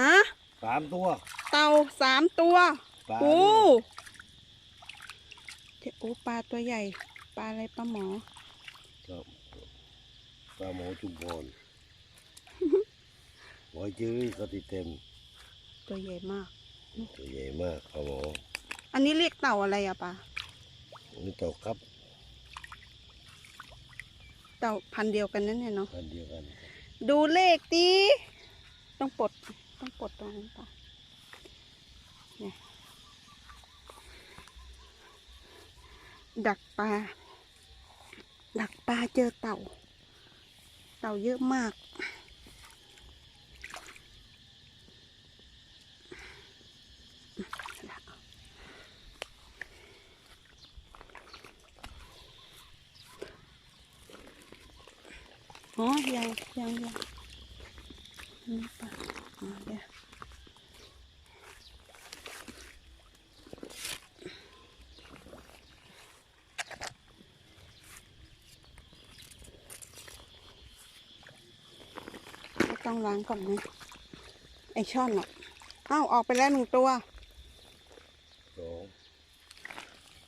ฮะสามตัว เต่าสามตัวปลาโอ้ด้วยเดี๋ยวโอ้ปลาตัวใหญ่ ปลาอะไรปลาหมอครับปลาหมอชุมพรหอยเจอรี่ก็ติดเต็ม ตัวใหญ่มาก ตัวใหญ่มากปลาหมออันนี้เรียกเต่าอะไรอะปลานี่ตกครับ เต่าพันธุ์เดียวกันนั่นเนี่ยเนาะพันเดียวกัน ดูเลขดิ ต้องปลดต้องปลดตรงนั้นปะเนี่ยดักปลา ดักปลาเจอเต่า เต่าเยอะมาก อ๋อ ยัง ยังยัง นี่ปะอ๋อเดี๋ยวต้องล้างก่อนนะไอช่อนอะอ้าวออกไปแล้วหนึ่งตัวสอง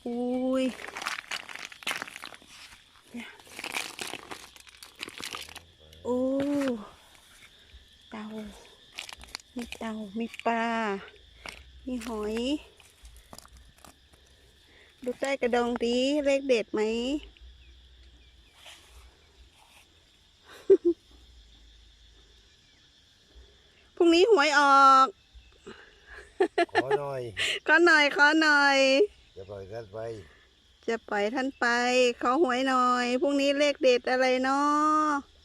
อุ้ยโอ้เต่า มีเต่า มีปลา มีหอย ดูใต้กระดองดีเลขเด็ดไหม พรุ่งนี้หวยออก ขอหน่อยขอหน่อยขอหน่อยจะปล่อยกันไป จะปล่อยท่านไป ขอหวยหน่อย พรุ่งนี้เลขเด็ดอะไรเนาะ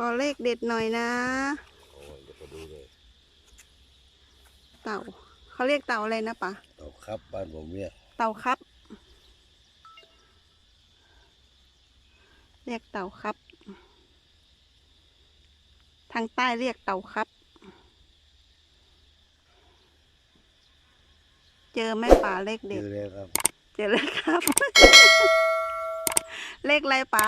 ขอเลขเด็ดหน่อยนะ โอ้ยเดี๋ยวไปดูเลยเต่า เขาเรียกเต่าอะไรนะปะตกครับบ้านผมเนี่ยเต่าครับ เรียกเต่าครับ ทางใต้เรียกเต่าครับ เจอไหมป่าเลขเจเด็ดอแล้วครับ เจอเลยครับ เลขอะไรป๋า